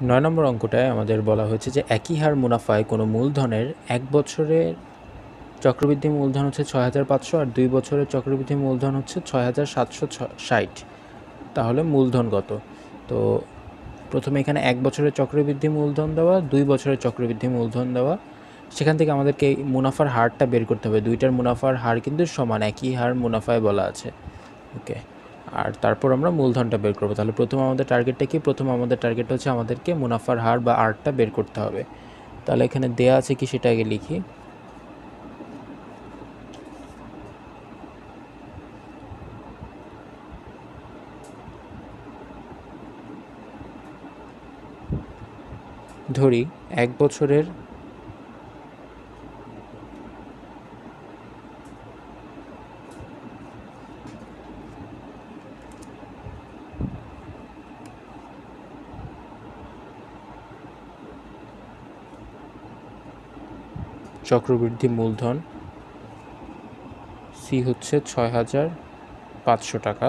নয় নম্বর অঙ্কটায় আমাদের বলা হয়েছে যে একই হার মুনাফায় কোনো মূলধনের এক বছরের চক্রবৃদ্ধি মূলধন হচ্ছে ছয় হাজার পাঁচশো আর দুই বছরের চক্রবৃদ্ধি মূলধন হচ্ছে ছয় হাজার সাতশো ষাট। তাহলে মূলধনগত তো প্রথমে এখানে এক বছরের চক্রবৃদ্ধি মূলধন দেওয়া, দুই বছরের চক্রবৃদ্ধি মূলধন দেওয়া। সেখান থেকে আমাদেরকে মুনাফার হারটা বের করতে হবে। দুইটার মুনাফার হার কিন্তু সমান, একই হার মুনাফায় বলা আছে। ওকে। আর তারপর আমরা মূলধনটা বের করব। তাহলে প্রথম আমাদের টার্গেটটা কি? প্রথম আমাদের টার্গেট হচ্ছে আমাদেরকে মুনাফার হার বা আর্টটা বের করতে হবে। তাহলে এখানে দেয়া আছে কি সেটা আগে লিখি। ধরি, এক বছরের চক্রবৃদ্ধি মূলধন সি হচ্ছে ছয় হাজার পাঁচশো টাকা।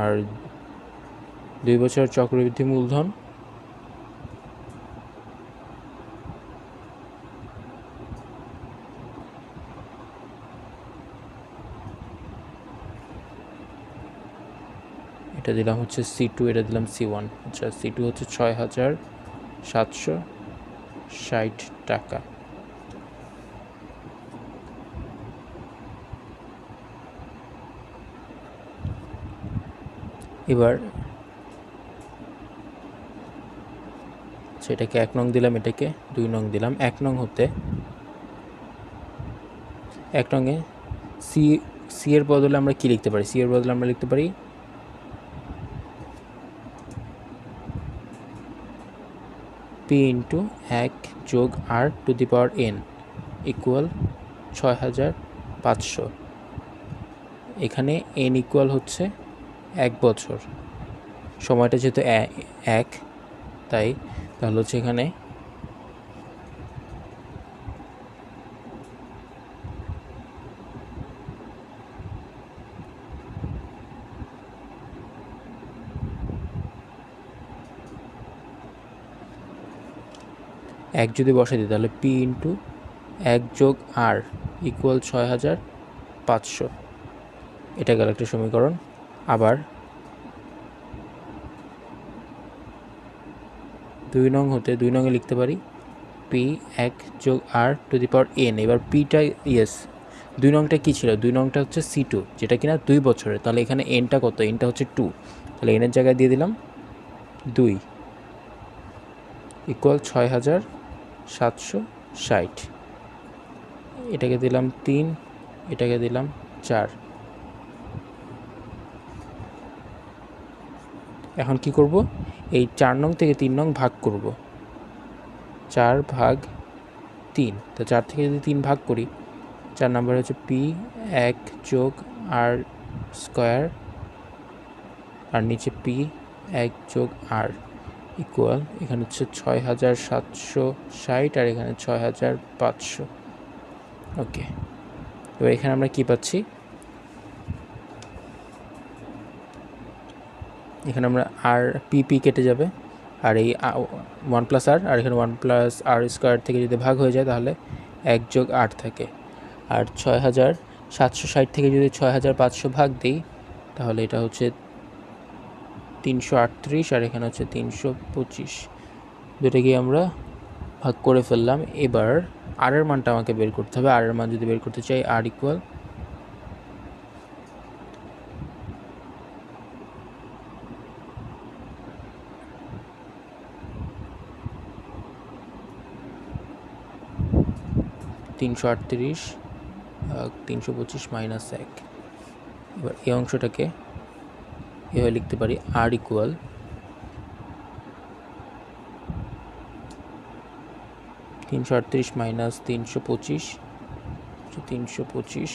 আর দুই বছরের চক্রবৃদ্ধি মূলধন, এটা দিলাম হচ্ছে সি টু এটা দিলাম সি ওয়ান আচ্ছা সি টু হচ্ছে ছয় হাজার সাতশো। ষাট টাকা। এবার সেটাকে এক নং দিলাম, এটাকে দুই নং দিলাম। এক নং হতে এক নংয়ে সি সি এর বদলে আমরা কি লিখতে পারি? সি এর বদলে আমরা লিখতে পারি পি ইন্টু এক যোগ R to the power N equal ছয় হাজার পাঁচশো। এখানে এন ইকুয়াল হচ্ছে এক বছর। সময়টা যেহেতু এক, তাই তাহলে হচ্ছে এখানে এক যদি বসে দিই, তাহলে পি ইন্টু এক যোগ আর ইকুয়াল ছয় হাজার পাঁচশো। এটা গেল একটা সমীকরণ। আবার দুই নং হতে, দুই নংয়ে লিখতে পারি, পি এক যোগ R to the power N এবার পিটা ইয়েস দুই নংটা কী ছিল? দুই নংটা হচ্ছে সি টু যেটা কিনা দুই বছরের। তাহলে এখানে এনটা কত? এনটা হচ্ছে টু তাহলে এনের জায়গায় দিয়ে দিলাম দুই। ইকুয়াল ছয় হাজার সাতশো ষাট। এটাকে দিলাম তিন, এটাকে দিলাম চার। এখন কি করব? এই চার নং থেকে তিন নং ভাগ করব। চার ভাগ তিন। তো চার থেকে যদি তিন ভাগ করি, চার নাম্বার হচ্ছে পি এক যোগ আর স্কোয়ার, আর নিচে পি এক যোগ আর। ইকুয়াল এখানে হচ্ছে ছয় হাজার সাতশো ষাট আর এখানে ছয় হাজার পাঁচশো। ওকে, এবার এখানে আমরা কি পাচ্ছি? এখানে আমরা আর পি পি কেটে যাবে। আর এই ওয়ান প্লাস আর আর এখানে ওয়ান প্লাস আর স্কোয়ার থেকে যদি ভাগ হয়ে যায় তাহলে এক যোগ আট থাকে। আর ছয় হাজার সাতশো ষাট থেকে যদি ছয় হাজার পাঁচশো ভাগ দিই, তাহলে এটা হচ্ছে তিনশো আটত্রিশ আর এখানে হচ্ছে তিনশো পঁচিশ। দুটাকে আমরা ভাগ করে ফেললাম। এবার আর এর মানটা আমাকে বের করতে হবে। আর এর মান যদি বের করতে চাই আর ইকুয়াল তিনশো আটত্রিশ তিনশো পঁচিশ মাইনাস এক। এবার এই অংশটাকে এভাবে লিখতে পারি আর ইকুয়াল তিনশো আটত্রিশ মাইনাস তিনশো পঁচিশ তিনশো পঁচিশ,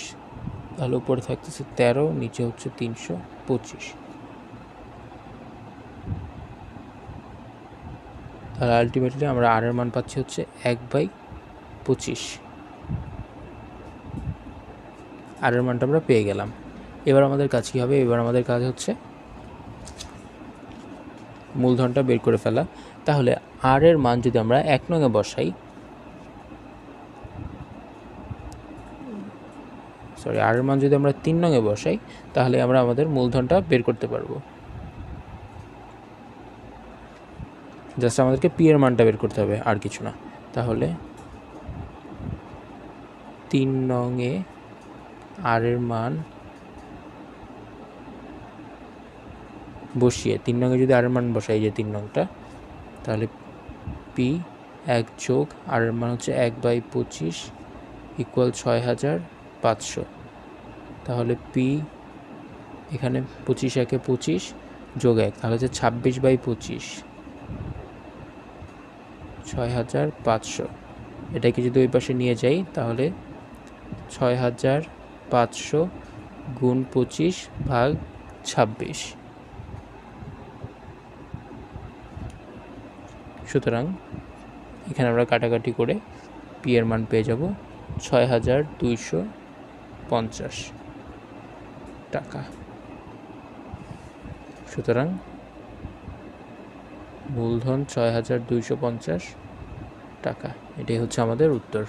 তাহলে উপরে থাকতেছে তেরো, নিচে হচ্ছে তিনশো পঁচিশ। তাহলে আলটিমেটলি আমরা আর এর মান পাচ্ছি হচ্ছে এক বাই পঁচিশ। আর এর মানটা আমরা পেয়ে গেলাম। এবার আমাদের কাজ কী হবে? এবার আমাদের কাজ হচ্ছে মূলধনটা বের করে ফেলা। তাহলে আর এর মান যদি আমরা এক নঙে বসাই সরি আর এর মান যদি আমরা তিন নঙে বসাই, তাহলে আমরা আমাদের মূলধনটা বের করতে পারব। জাস্ট আমাদেরকে পি এর মানটা বের করতে হবে, আর কিছু না। তাহলে তিন নঙে আর এর মান বসিয়ে, তিন নঙে যদি আর মান বসাই যে তিন নংটা তাহলে পি এক যোগ আর মান হচ্ছে এক বাই পঁচিশ ইকুয়াল ছয় হাজার পাঁচশো। তাহলে পি এখানে পঁচিশ একে পঁচিশ যোগ এক, তাহলে হচ্ছে ছাব্বিশ বাই পঁচিশ, ছয় হাজার পাঁচশো। এটাকে যদি ওই পাশে নিয়ে যাই, তাহলে ছয় হাজার পাঁচশো গুণ পঁচিশ ভাগ ছাব্বিশ। সুতরাং এখানে আমরা কাটাকাটি করে পি এর মান পেয়ে যাব ছয় হাজার দুইশো পঞ্চাশ টাকা। সুতরাং মূলধন ছয় হাজার দুইশো পঞ্চাশ টাকা। এটাই হচ্ছে আমাদের উত্তর।